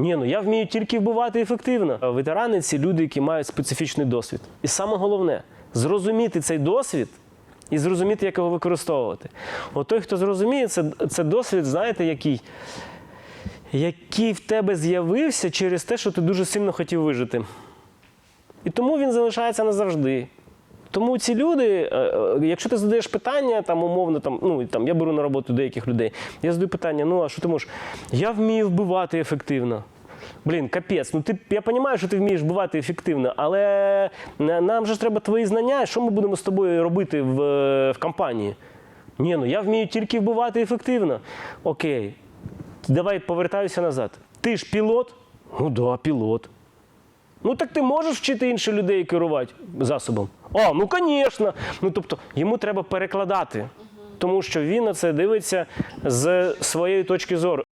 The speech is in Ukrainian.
Ні, ну я вмію тільки вбивати ефективно. Ветерани це люди, які мають специфічний досвід. І саме головне зрозуміти цей досвід і зрозуміти, як його використовувати. От той, хто зрозуміє, це, це досвід, знаєте, який, який в тебе з'явився через те, що ти дуже сильно хотів вижити. І тому він залишається назавжди. Тому ці люди, е, е, якщо ти задаєш питання, там умовно, там, ну, там, я беру на роботу деяких людей, я задаю питання: ну а що ти можеш? Я вмію вбивати ефективно. Блін, капець, ну ти я розумію, що ти вмієш вбивати ефективно, але нам же треба твої знання. Що ми будемо з тобою робити в, е, в компанії? Ні, ну я вмію тільки вбивати ефективно. Окей, давай повертаюся назад. Ти ж пілот? Ну да, пілот. Ну так ти можеш вчити інших людей керувати засобом? А, ну звісно. Ну тобто йому треба перекладати, тому що він на це дивиться з своєї точки зору.